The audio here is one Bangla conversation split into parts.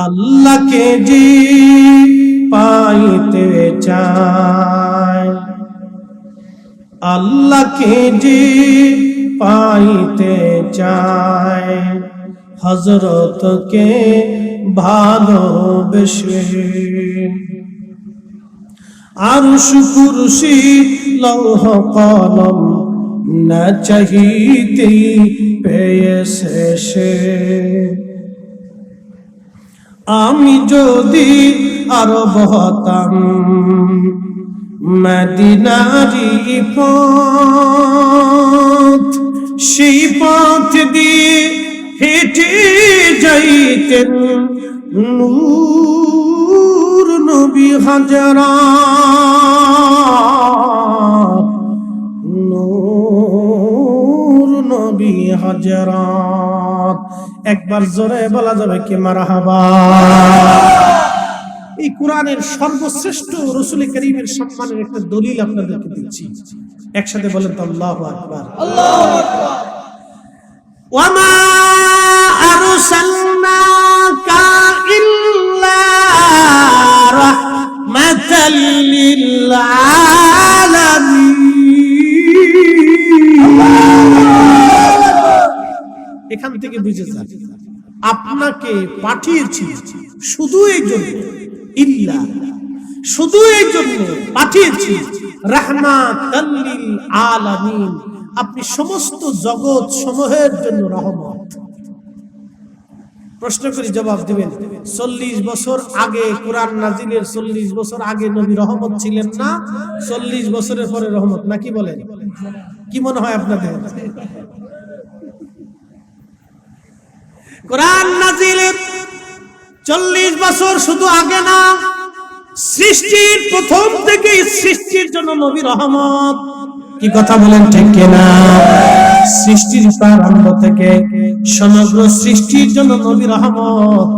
আল্লাহকে যে পাইতে চায়। আল্লাহকে যে পাইতে চায়। হজরতকে ভালোবেসে। আরশ কুরসি লৌহ কলম না চাহিতেই পেয়েছে সে। আমি যদি আরব হতাম মদিনারি পথ, সেই পথ দিয়ে হেঁটে যাইতেন নূর নবী হাজারা। নূর নবী হাজারাত একবার জোরে বলা যাবে কি মারাহাবা? এই কোরআনের সর্বশ্রেষ্ঠ রসুল করিমের সম্মানের একটা দলিল আপনাদেরকে দিচ্ছি। একসাথে বলেন তো, আল্লাহ আকবার। ওয়ামা আরসালনাকা ইল্লা রাহমাতাল লিল আলামিন। এখান থেকে বুঝে যান। আপনাকে পাঠিয়েছি শুধু এই জন্য। ইল্লা। শুধু এই জন্য পাঠিয়েছি। আলামিন। আপনি সমস্ত জগৎ সমূহের জন্য রহমত। প্রশ্ন করি জবাব দিবেন, চল্লিশ বছর আগে কোরআন নাজিলের চল্লিশ বছর আগে নবী রহমত ছিলেন না? চল্লিশ বছরের পরে রহমত, নাকি বলেন? কি মনে হয় আপনাদের? কোরআন নাজিলের চল্লিশ বছর শুধু আগে না, সৃষ্টির প্রথম থেকে সৃষ্টির জন্য নবী রহমত। কি কথা বলেন ঠিক কিনা? সৃষ্টির প্রারম্ভ থেকে সমগ্র সৃষ্টির জন্য নবী রহমত।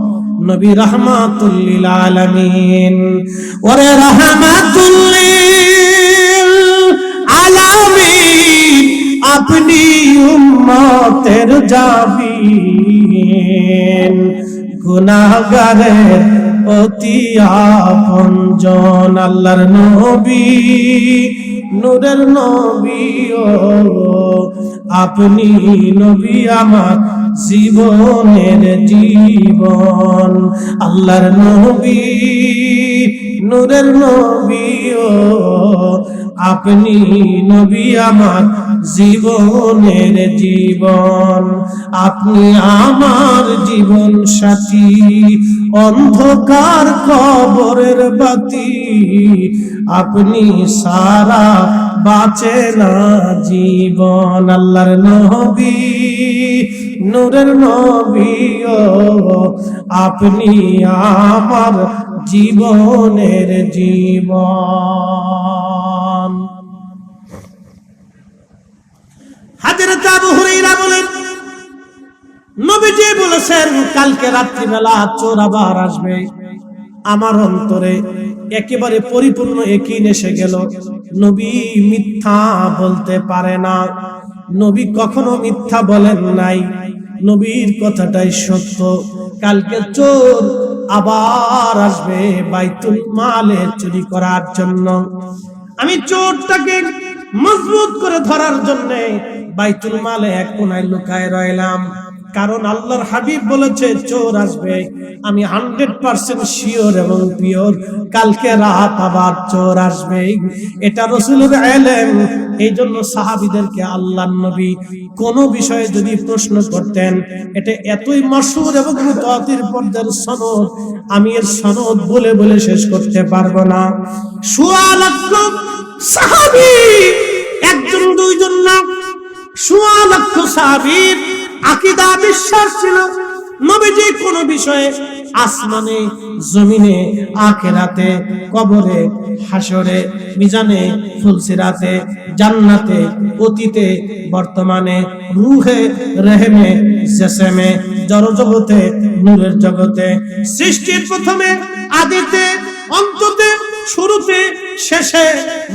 নবী রহমাতুল্লিল আলামিন। ওরে রহমাতুল্লিল আলামিন। আপনি উম্মতের জাবিন গুনাহগারের অতি আপনজন আল্লাহর নবী, নূরের নবী ও আপনি নবী আমার জীবনের জীবন, আল্লাহর নবী, নূরের নবী ও আপনি নবী আমার জীবনের জীবন। আপনি আমার জীবন সাথী, অন্ধকার কবরের বাতি। আপনি সারা বাঁচে না জীবন। আল্লাহর নবী, নূরের নবী আপনি আমার জীবনের জীবন। হাজরত আবু হুরাইরা বলেন, নবীজি বলেছেন, কালকে রাত্রিবেলা চোর আবার আসবে। আমার অন্তরে একেবারে পরিপূর্ণ এসে গেল। নবী মিথ্যা বলতে পারে না। নবী কখনো মিথ্যা বলেন নাই। নবীর কথাটাই সত্য। কালকে চোর আবার আসবে বাইতুল মালে চুরি করার জন্য। আমি চোরটাকে মজবুত করে ধরার জন্য বাইতুল মালে এক কোনায় লুকায় রইলাম। কারণ আল্লাহর হাবিব বলেছে, চোর আসবে। আমি হান্ড্রেড পার্সেন্ট শিওর এবং পিওর, কালকে রাত আবার চোর আসবে এটা রসুলের এলেম। এই জন্য সাহাবিদেরকে আল্লাহ নবী কোন বিষয়ে যদি প্রশ্ন করতেন, এটা এতই মশহুর এবং পর্যায়ের সনদ, আমি এর সনদ বলে বলে শেষ করতে পারব না। সোয়া একজন, দুইজন না সোয়া আকিদা বিশ্বাস ছিল। নবীজি কোন বিষয়ে আসমানে, জমিনে, আখেরাতে, কবরে হাসরে মিজানে, ফুলসিরাতে, জান্নাতে, অতীতে, বর্তমানে, রুহে, রেহেমে, জেসেমে, জড়জগতে, নূরের জগতে, সৃষ্টির প্রথমে, আদিতে, অন্ততে শুরুতে, শেষে,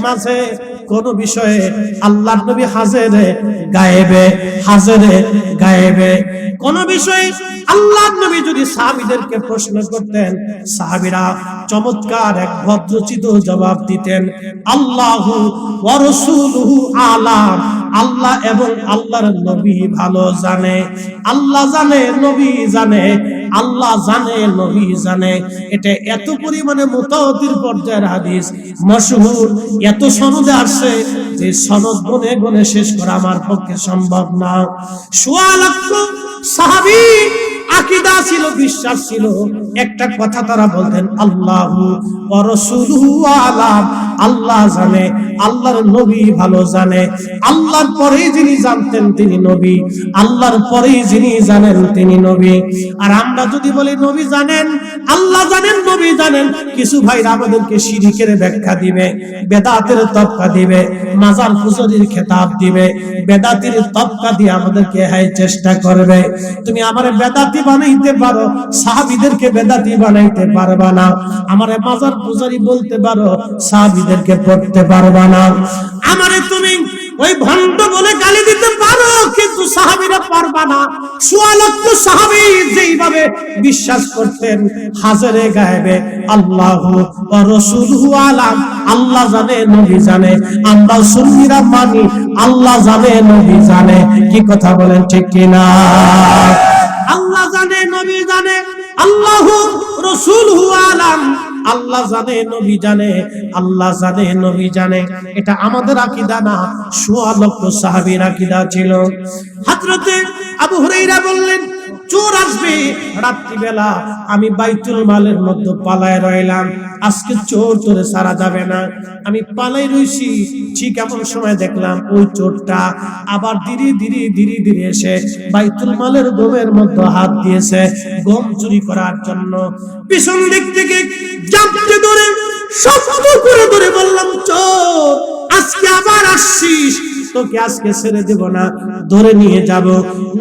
মাঝে কোন বিষয়ে আল্লাহর নবী হাজেরে, গায়েবে হাজেরে, গায়েবে কোন বিষয়ে আল্লাহর নবী যদি সাহাবীদেরকে প্রশ্ন করতেন, সাহাবীরা চমৎকার এক ভদ্রচিত জবাব দিতেন, আল্লাহু আলাম। আল্লাহ এবং আল্লাহর নবী ভালো জানে, আল্লাহ জানে, নবী জানে। আল্লাহ জানে, নবী জানে। এটা এত পরিমাণে মুতাওয়াতির পর্যায়ের হাদিস। মশহুর, এত সনদে আসছে যে সনদ গনে গনে শেষ করা আমার পক্ষে সম্ভব না। সোয়া লক্ষ সাহাবী আকিদা ছিল, বিশ্বাস ছিল। একটা কথা তারা বলতেন, আল্লাহ আল্লাহ জানে, আল্লাহর নবী ভালো জানে। আল্লাহর পরে যিনি জানতেন তিনি নবী। আল্লাহর পরে যিনি জানেন তিনি নবী। আর আমরা যদি বলি, নবী জানেন? আল্লাহ জানেন, নবী জানেন। কিছু ভাইরা আমাদেরকে শিরিকের ব্যাখ্যা দিবে, বেদাতের তবকা দিবে, মাজার ফুজরির খেতাব দিবে, বেদাতির তবকা দিয়ে আমাদেরকে হাই চেষ্টা করবে। তুমি আমার বেদাতি বানাইতে পারো, সাহাবিদেরকে বেদাতি বানাইতে পারবা না। আমার মাজার পূজারি বলতে পারো, সাহাবিদেরকে পড়তে পারবা না। আমারে তুমি ওই ভণ্ড বলে গালি দিতে পারো, কিন্তু সাহাবিরা পারবা না। সোয়া লক্ষ সাহাবি যেইভাবে বিশ্বাস করতেন, হাজারে গায়েবে আল্লাহ রাসূলুহু আলাম। আল্লাহ জানে, নবী জানে, আমরা সুন্নিরা মানি, আল্লাহ জানে, নবী জানে। কি কথা বলেন ঠিক কিনা? আল্লাহ জানে, নবী জানে, আল্লাহ রাসূলুহু আলাম। আল্লাহ জানে, নবী জানে, আল্লাহ জানে, নবী জানে। এটা আমাদের আকীদা না, সোয়া লক্ষ সাহাবীর আকীদা ছিল। হযরতে আবু হুরাইরা বললেন, চোর আসবে রাত্রিবেলা, আমি বাইতুল মালের মধ্যে পালায় রইলাম। আজকে চোর চোরে সারা যাবে না। আমি পালাই রইছি, ঠিক এমন সময় দেখলাম ওই চোরটা আবার ধীরে ধীরে ধীরে ধীরে এসে বাইতুল মালের গমের মধ্যে হাত দিয়েছে, গম চুরি করার জন্য। পিছন দিক থেকে জাপটে ধরে শক্ত করে ধরে বললাম, চোর, আজকে আবার আসছিস। তোকে আজকে ছেড়ে দেব না, ধরে নিয়ে যাব।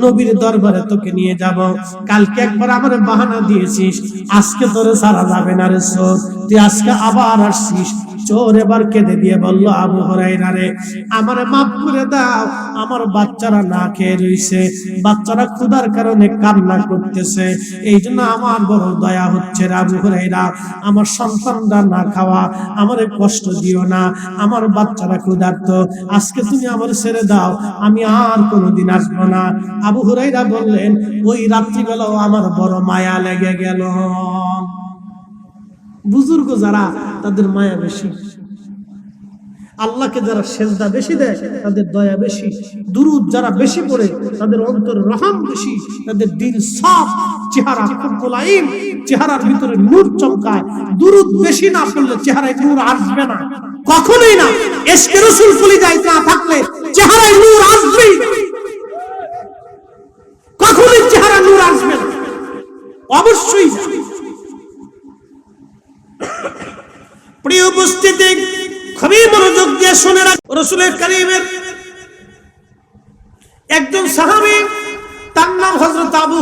নবীর দরবারে তোকে নিয়ে যাব। কালকে একবার আমার বাহানা দিয়েছিস, আজকে তোরে সারা যাবে না রে সোর তুই আজকে আবার আসছিস চোর এবার কেঁদে দিয়ে বলল, আবু হরাইরা রে, আমারে মাফ করে দাও, আমার বাচ্চারা না খেয়ে রইছে। বাচ্চারা ক্ষুধার কারণে কান্না করতেছে। এই জন্য আমার বড় দয়া হচ্ছে আবু হরাইরা আমার সন্তানরা না খাওয়া, আমার কষ্ট দিও না, আমার বাচ্চারা ক্ষুধার্ত। আজকে তুমি আমার ছেড়ে দাও, আমি আর কোনোদিন আসব না। আবু হুরাইরা বললেন, ওই রাত্রিবেলাও আমার বড় মায়া লেগে গেল। বুজুর্গ যারা, তাদের মায়া বেশি। আল্লাহকে যারা সেজদা বেশি দেয়, তাদের দয়া বেশি। দুরুদ যারা বেশি পড়ে, তাদের অন্তর রহম বেশি। তাদের দিল সব চেহারা খুব চেহারার ভিতরে নূর চমকায়। দুরুদ বেশি না পড়লে চেহারায় নূর আসবে না। কখনোই না। এসকে রসুল ফুলি যায় না থাকলে চেহারায় নূর আসবেই। কখনোই চেহারা নূর আসবে না। অবশ্যই। প্রিয় উপস্থিতি, খুবই মনোযোগ দিয়ে শুনে রাখ। রসুলের করিমের একজন সাহাবী, তার নাম হযরত আবু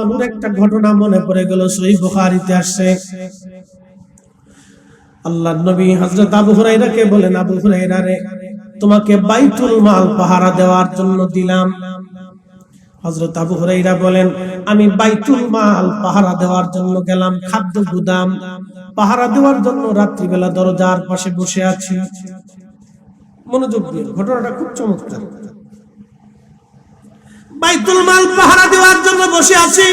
আনহুর একটা ঘটনা মনে পড়ে গেল, সহিহ বুখারীতে আসছে। আল্লাহর নবী হযরত আবু হুরায়রাকে বলেন, আবু হুরায়রা রে, তোমাকে বাইতুল মাল পাহারা দেওয়ার জন্য দিলাম। হযরত আবু হুরাইরা বলেন, আমি বাইতুল মাল পাহারা দেওয়ার জন্য গেলাম, খাদ্য গুদাম পাহারা দেওয়ার জন্য রাত্রিবেলা দরজার পাশে বসে আছি। মনোযোগ দিয়ে, ঘটনাটা খুব চমৎকার। বাইতুল মাল পাহারা দেওয়ার জন্য বসে আছি।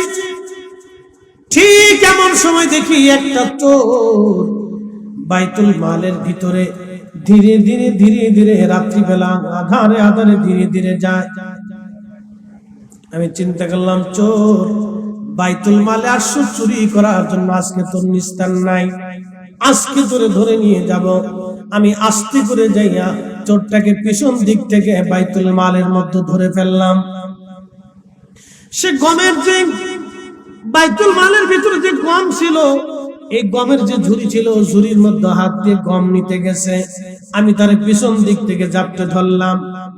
ঠিক এমন সময় দেখি একটা চোর বাইতুল মালের ভিতরে ধীরে ধীরে ধীরে ধীরে রাত্রিবেলা আধারে আধারে ধীরে ধীরে যায়। আমি চিন্তা করলাম, চোর বাইতুল মালে আসছো চুরি করার জন্য আজকে তোর নিস্তার নাই। আজকে তোরে ধরে নিয়ে যাব। আমি আস্তে করে যাইয়া চোরটাকে পিছন দিক থেকে বাইতুল মালের মধ্যে ধরে ফেললাম। সে গমের যে বাইতুল মালের ভিতরে যে গম ছিল, এই গমের যে ঝুড়ি ছিল ঝুড়ির মধ্যে হাত দিয়ে গম নিতে গেছে। আমি তার পিছন দিক থেকে জাপটে ধরলাম।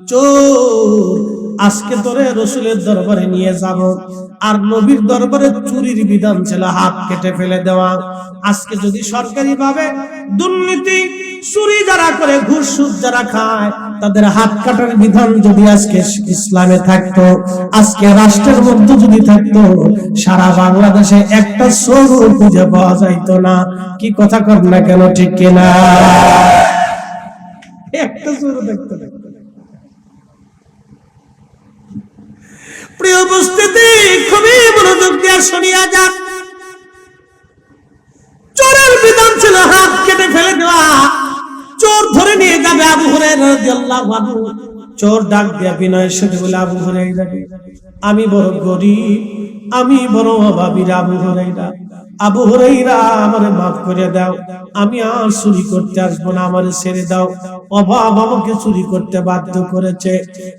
চোর! আজকে তোরে রসুলের দরবারে নিয়ে যাব। আর নবীর দরবারে চুরির বিধান ছিল হাত কেটে ফেলে দেওয়া। আজকে যদি সরকারি ভাবে দুর্নীতি, চুরি যারা করে, ঘুষ সুদ যারা খায়, তাদের হাত কাটার বিধান যদি আজকে ইসলামে থাকতো, আজকে রাষ্ট্রের মধ্যে যদি থাকতো, সারা বাংলাদেশে একটা সরু খুঁজে পাওয়া যাইতো না। কি কথা কর না কেন, ঠিক কিনা? একটা সরু দেখতে খুবই মনোযোগ দিয়ে শুনিয়া চোরের বিধান ছিল, হাত কেটে ফেলে দেওয়া। চোর ধরে নিয়ে যাবে আবু রাদিয়াল্লাহু চোর ডাক দিয়া বিনয় সাথে বলে, আবু আমি বড় গরিব, আমি বড় অভাবী আবু হুরায়রা। আবু হুরায়রা আমারে মাফ করে দাও। আমি আর চুরি করতে আসব না, আমারে ছেড়ে দাও। অভাব আমাকে চুরি করতে বাধ্য করেছে।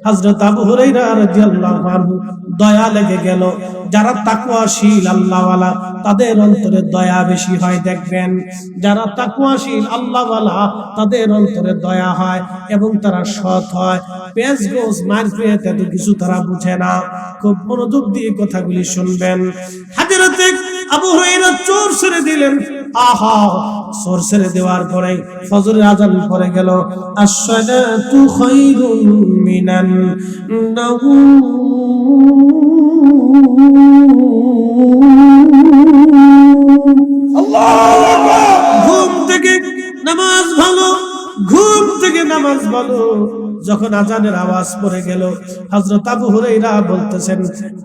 হযরত আবু হুরায়রা রাদিয়াল্লাহু আনহু দয়া লেগে গেল। যারা তাকুয়াশীল আল্লাহওয়ালা, তাদের অন্তরে দয়া বেশি হয়, দেখবেন। যারা তাকুয়াশীল আল্লাহওয়ালা, তাদের অন্তরে দয়া হয় এবং তারা সৎ হয়। পেঁচ গোস মার কিছু তারা বুঝে না। খুব মনোযোগ দিয়ে কথাগুলি শুনবেন। হাজিরতে আবু হুরায়রা চোর ছেড়ে দিলেন। আহা, চোর ছেড়ে দেওয়ার পরে ফজরের আজান পরে গেল। নামাজ ভালো, ঘুম থেকে নামাজ ভালো। যখন আজানের আওয়াজ পড়ে গেল হজরত আবু হুরাইরা বলতেছেন,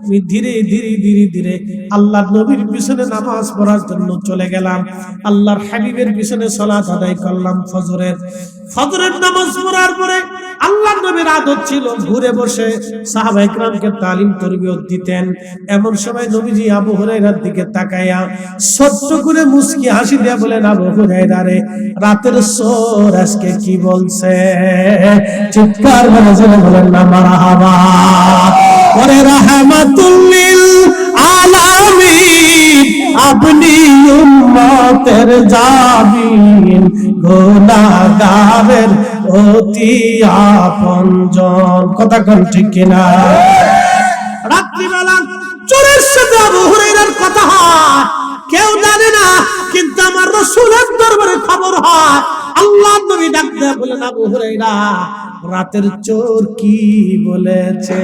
আমি ধীরে ধীরে ধীরে ধীরে আল্লাহর নবীর পিছনে নামাজ পড়ার জন্য চলে গেলাম। আল্লাহর হাবিবের পিছনে সালাত আদায় করলাম ফজরের। ফজরের নামাজ পড়ার পরে আল্লাহর নবীর আদত ছিল ঘুরে বসে সাহাবা ইকরামকে তালিম তরবিয়ত দিতেন। এমন সময় নবীজি আবু হুরাইরার দিকে তাকায়া ছোট্ট করে মুস্কি হাসি দিয়ে বলেন আবু হুরাইরা রে, রাতের সোর আজকে কি বলছে? চিৎকার করে বলেন না মারহাবা ওরে রাহমাতুল্লিল আলামিন, আপনি উম্মতের জামিন অতি কথা ঠিক কিনা? রাত্রিবেলা চোরের সাথে আবু হুরাইরার কথা হয়। কেউ জানে না, কিন্তু আমার রসুলের দরবারে খবর হয়। আল্লাহ নবী ডাক বলেন, আবু হুরাইরা রাতের চোর কি বলেছে?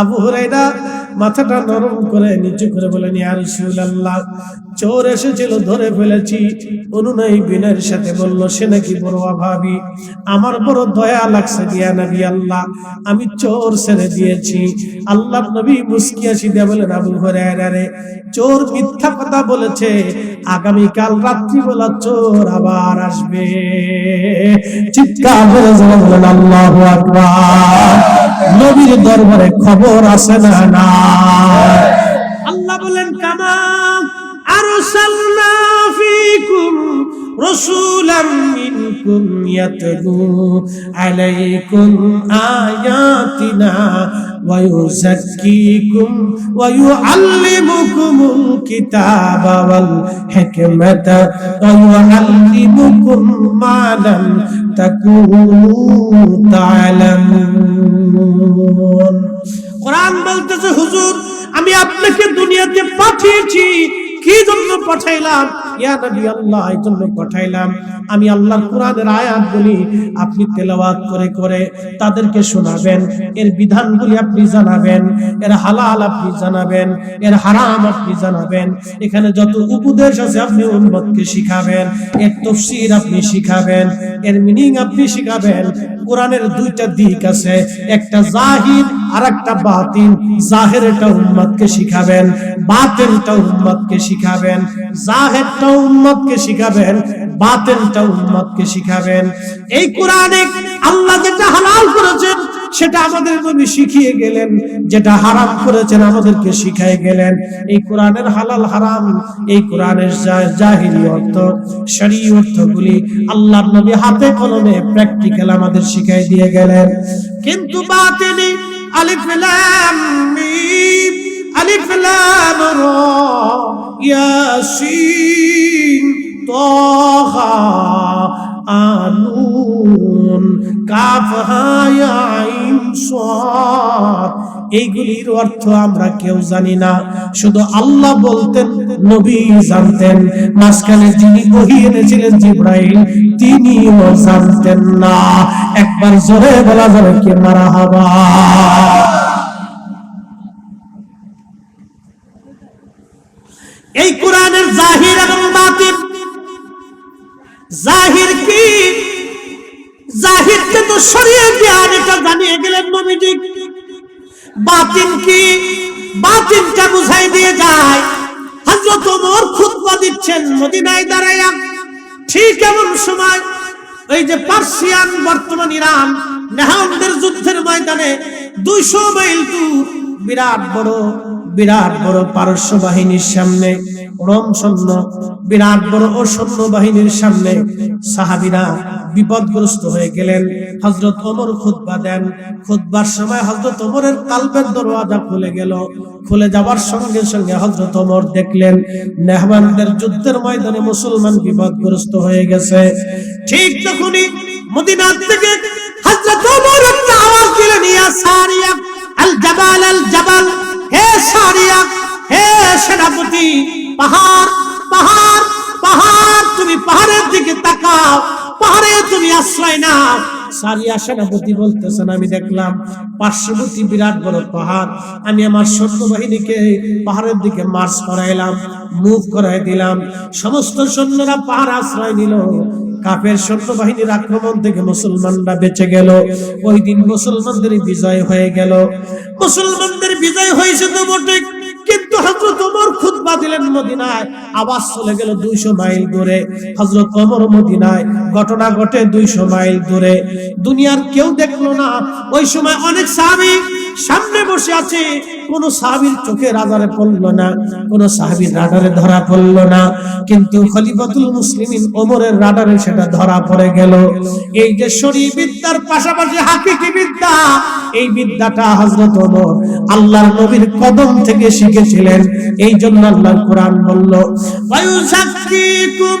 আবু হুরাইরা মাথাটা নরম করে নিচু করে বলেন রাসূলুল্লাহ চোর এসেছিল, ধরে ফেলেছি। অনুনয় বিনয়ের সাথে বলল, সে নাকি বড় অভাবী। আমার বড় দয়া লাগছে দিয়া আল্লাহ। আমি চোর ছেড়ে দিয়েছি। আল্লাহ নবী আসি দিয়া বলেন আবু হুরায়রা রে চোর মিথ্যা কথা বলেছে। আগামী কাল রাত্রিবেলা চোর আবার আসবে। চিৎকার আল্লাহু নবীর দরবারে খবর আছে না না আল্লাহ বলেন, কামা আরসালনা ফিকুম রাসূলাম মিনকুম ইয়াতলু আলাইকুম আয়াতিনা ওয়া ইউযাক্কিকুম ওয়া ইউআল্লিমুকুমুল কিতাবা ওয়াল হিকমাতা ওয়া ইউআল্লিমুকুম মা লাম তাকুনু তা'লামুন কোরআন বলতেছে হুজুর আমি আপনাকে দুনিয়াতে পাঠিয়েছি। কি জন্য পাঠাইলাম? ইয়া আল্লাহ আপনি করে করে তাদেরকে শোনাবেন, এর বিধানগুলি আপনি জানাবেন, এর হালাল আপনি জানাবেন, এর হারাম আপনি জানাবেন, এখানে যত উপদেশ আছে আপনি শিখাবেন, এর তফসির আপনি শিখাবেন, এর মিনিং আপনি শিখাবেন, কোরআনের দুইটা দিক আছে, একটা জাহির আর একটা বাতিন জাহেরটা উম্মতকে শিখাবেন বাতিনটা উম্মতকে শিখাবেন, জাহেরটা উম্মতকে শিখাবেন বাতিনটা উম্মতকে শিখাবেন। এই কোরআনে আল্লাহ যেটা হালাল করেছেন, সেটা আমাদের নবী শিখিয়ে গেলেন, যেটা হারাম করেছেন আমাদেরকে শিখাই গেলেন। এই কোরআনের হালাল হারাম, এই কোরআনের জাহিরি অর্থ শরী অর্থগুলি আল্লাহর নবী হাতে কলমে প্র্যাকটিক্যাল আমাদের শিখাই দিয়ে গেলেন। কিন্তু বাতিনি আলিফ লাম, মিম। আলিফ লাম রা, ইয়াসিন, তাহা, আনুন কাফ হা আইন সাদ। এইগুলির অর্থ আমরা কেউ জানি না। শুধু আল্লাহ বলতেন, নবী জানতেন। মাঝখানে যিনি বহি এনেছিলেন জিব্রাইল, তিনিও জানতেন না। একবার জোরে বলা যাবে কি মারা হাবা। এই কোরআনের জাহির এবং বাতিল। জাহির কি? জাহিরকে তো সরিয়ে জ্ঞান এটা জানিয়ে গেলেন নবীজি। বাতিন কি? বাতিনটা বুঝাই দিয়ে যায়। হযরত ওমর খুতবা দিচ্ছেন মদিনায় দাঁড়াইয়া। ঠিক এমন সময় ওই যে পার্সিয়ান বর্তমান ইরান নেহানদের যুদ্ধের ময়দানে দুইশো মাইল দূর বিরাট বড় বিরাট বড় পারস্য বাহিনীর সামনে, রম সৈন্য, বিরাট বড় ও সৈন্য বাহিনীর সামনে সাহাবিরা বিপদগ্রস্ত হয়ে গেলেন। হজরত ওমর খুতবা দেন। খুতবার সময় হজরত ওমরের কালবের দরওয়াজা খুলে গেল। খুলে যাওয়ার সঙ্গে সঙ্গে হজরত ওমর দেখলেন নেহমানদের যুদ্ধের ময়দানে মুসলমান বিপদগ্রস্ত হয়ে গেছে। ঠিক তখনই মদিনার থেকে হজরত ওমর একটা আওয়াজ দিলেন, ইয়া সারিয়া, আল জাবাল আল জাবাল। হে সারিয়া, হে সেনাপতি, পাহাড় পাহাড় পাহাড়, তুমি পাহাড়ের দিকে তাকাও, পাহাড়ে তুমি আশ্রয় নাও। সারিয়া সেনাপতি বলতেছেন, আমি দেখলাম পার্শ্ববর্তী বিরাট বড় পাহাড়। আমি আমার সৈন্য বাহিনীকে পাহাড়ের দিকে মার্চ করাইলাম, মুভ করাই দিলাম। সমস্ত সৈন্যরা পাহাড় আশ্রয় নিল। কাফের সৈন্য বাহিনীর আক্রমণ থেকে মুসলমানরা বেঁচে গেল। ওই দিন মুসলমানদের বিজয় হয়ে গেল। মুসলমানদের বিজয় হয়েছে তো বটে কিন্তু হজরত ওমর খুতবা দিলেন মদিনায়। আওয়াজ চলে গেল দুইশো মাইল দূরে। হজরত ওমর মদিনায়, ঘটনা ঘটে দুইশো মাইল দূরে। দুনিয়ার কেউ দেখল না। ওই সময় অনেক সাহাবী সামনে বসে আছে, কোন সাহাবীর চোখে রাডারে পড়ল না, কোন সাহাবীর রাডারে ধরা পড়ল না। কিন্তু খলিফাতুল মুসলিমিন ওমরের রাডারে সেটা ধরা পড়ে গেল। এই যে শরী বিদ্যার পাশাপাশি হাকিকি বিদ্যা, এই বিদ্যাটা হযরত ওমর আল্লাহর নবীর কদম থেকে শিখেছিলেন। এই জন্য আল্লাহ কোরআন বলল, ওয়ায়ুযাক্কিকুম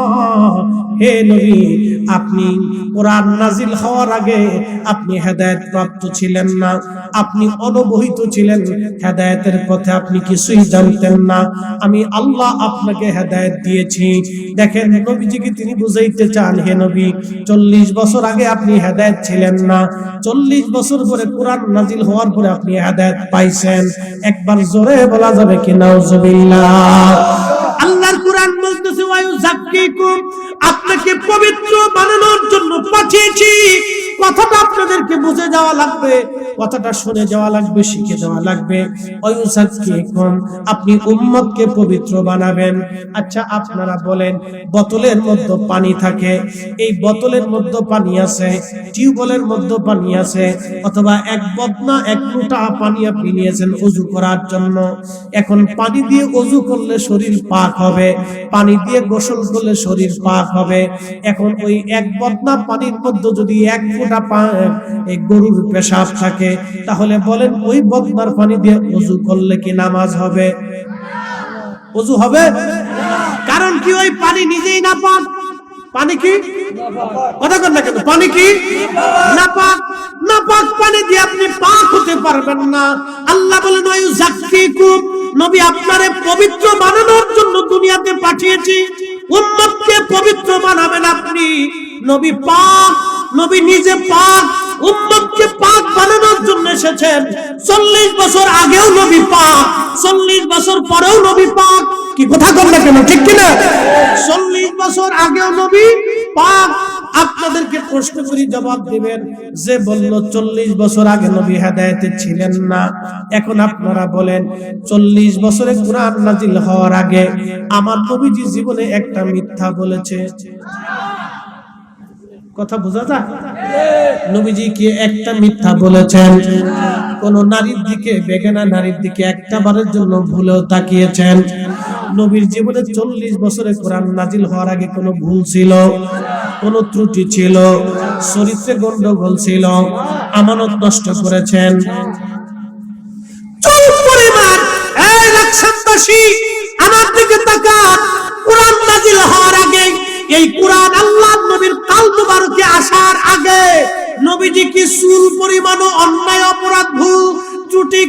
হে নবী, আপনি কোরআন নাজিল হওয়ার আগে আপনি হেদায়েত প্রাপ্ত ছিলেন না, আপনি অনবহিত ছিলেন, হেদায়েতের পথে আপনি কিছুই জানতেন না। আমি আল্লাহ আপনাকে হেদায়েত দিয়েছি। দেখেন নবীজিকে তিনি বুঝাইতে চান, হে নবী, চল্লিশ বছর আগে আপনি হেদায়েত ছিলেন না, চল্লিশ বছর পরে কোরআন নাজিল হওয়ার পরে আপনি হেদায়েত পাইছেন। একবার জোরে বলা যাবে কি নাউজুবিল্লাহ আল্লাহর কোরআন বলতেছে ওয়ায়ু জাক্কিকুম আপনাকে পবিত্র বানানোর জন্য পাঠিয়েছি। কথাটা আপনাদেরকে বুঝে যাওয়া লাগবে, কথাটা শুনে যাওয়া লাগবে, শিখে যাওয়া লাগবে। জাক্কিকুম আপনি উম্মতকে পবিত্র বানাবেন। আচ্ছা আপনারা বলেন, বোতলের মধ্যে পানি থাকে, এই বোতলের মধ্যে পানি আছে, টিউবওয়েলের মধ্যে পানি আছে, অথবা এক বদনা, এক লোটা পানি আপনি নিয়েছেন অজু করার জন্য। এখন পানি দিয়ে অজু করলে শরীর পাক হবে, পানি দিয়ে গোসল করলে শরীর পাক হবে এখন ওই এক বদনা পানির মধ্যে যদি এক ফোঁটা এই গরুর পেশাব থাকে, তাহলে বলেন ওই বদনার পানি দিয়ে অজু করলে কি নামাজ হবে? অজু হবে? কারণ কি ওই পানি নিজেই না পাক পানি কি? কথা কর না কেন, পানি কি? না পাক না পাক পানি দিয়ে আপনি পাক হতে পারবেন না। আল্লাহ বলেন ওই নবী আপনারে পবিত্র বানানোর জন্য দুনিয়াতে পাঠিয়েছি। উম্মতকে পবিত্র বানাবেন আপনি। নবী পাক, নবী নিজে পাক, উম্মতকে পাক বানানোর জন্য এসেছেন। চল্লিশ বছর আগেও নবী পাক, চল্লিশ বছর পরেও নবী পাক। কি কথা বললে কেন, ঠিক কিনা? চল্লিশ বছর আগেও নবী পাক আপনাদেরকে প্রশ্ন করি, জবাব দিবেন যে বলল, চল্লিশ বছর আগে নবী হেদায়েতে ছিলেন না। এখন আপনারা বলেন, চল্লিশ বছরে কোরআন নাজিল হওয়ার আগে আমার নবীজি জীবনে একটা মিথ্যা বলেছে। কথা বোঝা যায়? নবীজি কি একটা মিথ্যা বলেছেন? কোন নারীর দিকে, বেগানা নারীর দিকে একটা বারের জন্য ভুলেও তাকিয়েছেন? নবীর জীবনে চল্লিশ বছরে কোরআন নাজিল হওয়ার আগে কোনো ভুল ছিল? কোন ত্রুটি ছিল? চরিত্রে গন্ডগোল ছিল। আমানত নষ্ট করেছেন। আমার এই কোরআন আল্লাহ নবীর কাল মুবারকে আসার আগে কি পরিমাণ অন্যায়, অপরাধ, ভুল, ত্রুটি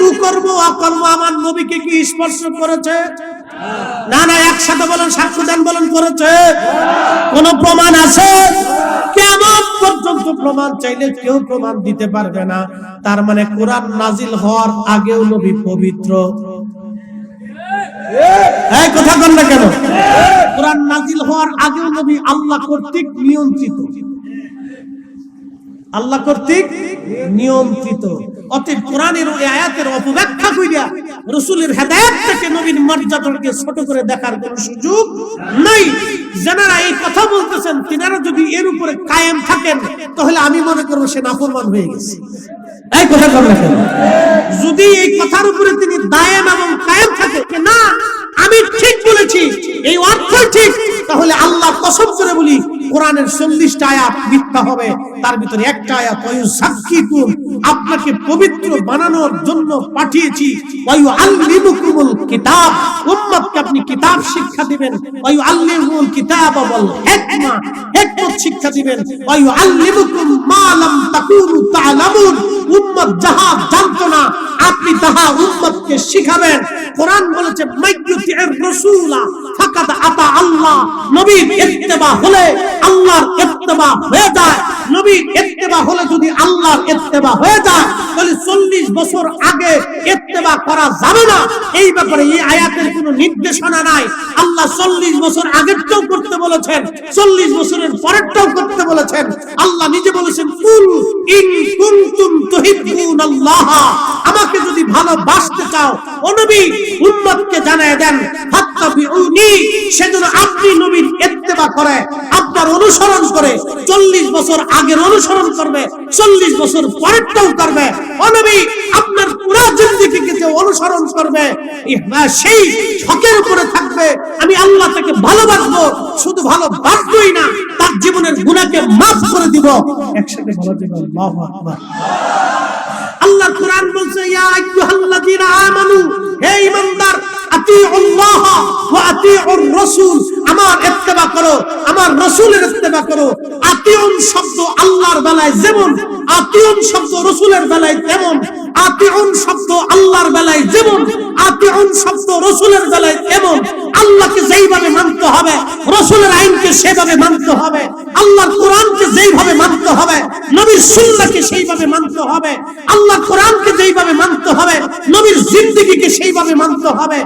কুকর্ম, অকর্ম আমার নবীকে কি স্পর্শ করেছে? না না, একসাথে বলেন সাক্ষ্য দেন বলেন, করেছে। কোন প্রমাণ আছে? কেমন পর্যন্ত প্রমাণ চাইলে কেউ প্রমাণ দিতে পারবে না। তার মানে কোরআন নাজিল হওয়ার আগেও নবী পবিত্র। এই কথা বল না কেন? কোরআন নাজিল হওয়ার আগেও নবী আল্লাহ কর্তৃক নিয়ন্ত্রিত। আল্লাহ কর্তৃক নিয়ন্ত্রিত। অতএব কোরআনের ওই আয়াতের অপব্যাখ্যা কইরা রসুলের হেদায়েত থেকে নবীর মর্যাদাকে ছোট করে দেখার কোনো সুযোগ নাই। যারা এই কথা বলতেছেন, তিনারা যদি এর উপরে কায়েম থাকেন, তাহলে আমি মনে করব সে নাফরমান হয়ে গেছে। এই কথা কর যদি এই কথার উপরে তিনি দায়েম এবং কায়েম থাকে না, আমি ঠিক বলেছি, এই অর্থ ঠিক, তাহলে আল্লাহ কসম করে বলি, কোরআনের চল্লিশটা আয়াত মিথ্যা হবে। তার ভিতরে একটা আয়াত, ওয়ু সাক্ষীকুম আপনাকে পবিত্র বানানোর জন্য পাঠিয়েছি। ওয়ু আল্লিমুকুমুল কিতাব উম্মতকে আপনি কিতাব শিক্ষা দিবেন। ওয়ু আল্লিমুল কিতাব ওয়াল হিকমা হিকমত শিক্ষা দিবেন। ওয়ু আল্লিমুকুম মা লাম তাকুনু উম্মত যাহা জানতো না, আপনি তাহা উম্মতকে শিখাবেন। কোরআন বলেছে, মাইয়ুতির রাসূলা ফাকাদ আতা আল্লাহ ইত্তেবা হলে আল্লাহর ইত্তেবা হয়ে যায়। নবীর ইত্তেবা হলে যদি আল্লাহর ইত্তেবা হয়ে যায়, তাহলে 40 বছর আগে ইত্তেবা করা যাবে না। এই ব্যাপারে এই আয়াতের কোনো নির্দেশনা নাই। আল্লাহ 40 বছর আগেরটাও করতে বলেছেন 40 বছরের পরেরটাও করতে বলেছেন। আল্লাহ নিজে বলেছেন, কুল ইন কুনতুম তুহিব্বুন আল্লাহ আমাকে যদি ভালোবাসতে চাও, ও নবী, উম্মতকে জানায় দেন ফাত্তাবিউনি সেজন্য আপনি নবীর ইত্তেবা করে, আপনার অনুসরণ করে 40 বছর আগের অনুসরণ করবে 40 বছর পরেরটাও করবে। ও নবী, আপনার পুরো অনুসরণ করবে সেই হকের উপরে থাকবে। আমি আল্লাহ তাকে ভালোবাসবো, শুধু ভালোবাসবই না, তার জীবনের গুনাহকে মাফ করে দিব। একসাথে আল্লাহু আকবার। আল্লাহ কোরআন বলছে, ইয়া আইয়ুহাল্লাযীনা আমানু, হে ঈমানদার আতিউল্লাহ যেইভাবে মানতে হবে, রাসূলের আইনকে সেভাবে মানতে হবে, আল্লাহর কোরআনকে যেইভাবে মানতে হবে, নবীর সুন্নাহকে সেইভাবে মানতে হবে, আল্লাহর কোরআনকে যেইভাবে মানতে হবে, নবীর জিন্দেগিকে সেইভাবে মানতে হবে।